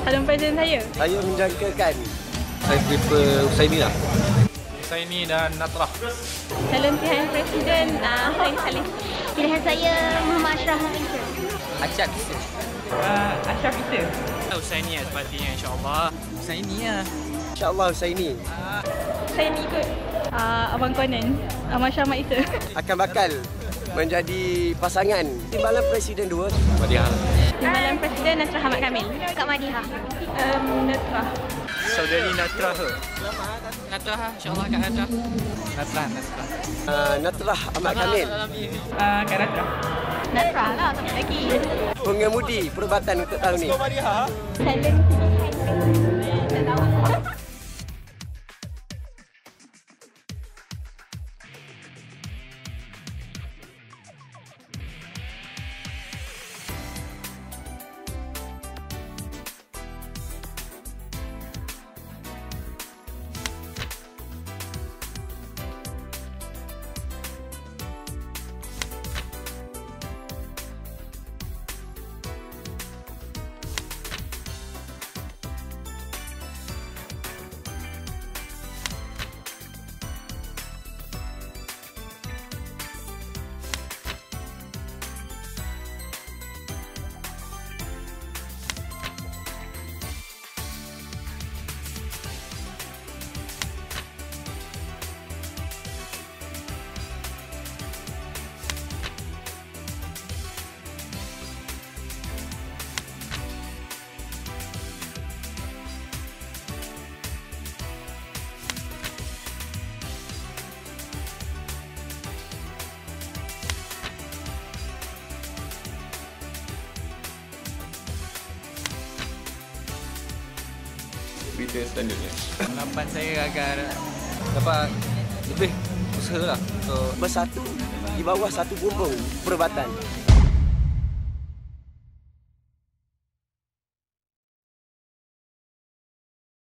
Calon presiden saya? Saya menjangkakan Saya prefer Husaini lah. Husaini dan Natrah. Calon pilihan presiden uh, Haris Saleh. Pilihan saya Muhammad Ashraf Malaysia. Acap kita. Uh, Ashraf Issa. Husaini lah sepatutnya insyaAllah. Husaini lah. insyaAllah Husaini Saya ni ikut uh, Abang Konan. Ahmad Syahmat Issa. akan bakal menjadi pasangan timbalan presiden dua. Madiah. Timbalan presiden Nasrah Ahmad Kamil. Kak Madiha. Um, Netrah. Saudari Natrah tu. Natrah lah. InsyaAllah kat Natrah. Natrah, Natrah. Uh, Natrah Ahmad Kamil, Uh, Kak Rasrah. Nasrah lah kami lagi. pengemudi perubatan untuk tahun ini. Calon pilihan Berita selanjutnya. Harapan saya agar dapat lebih usaha lah untuk Bersatu di bawah satu bumbung perubatan.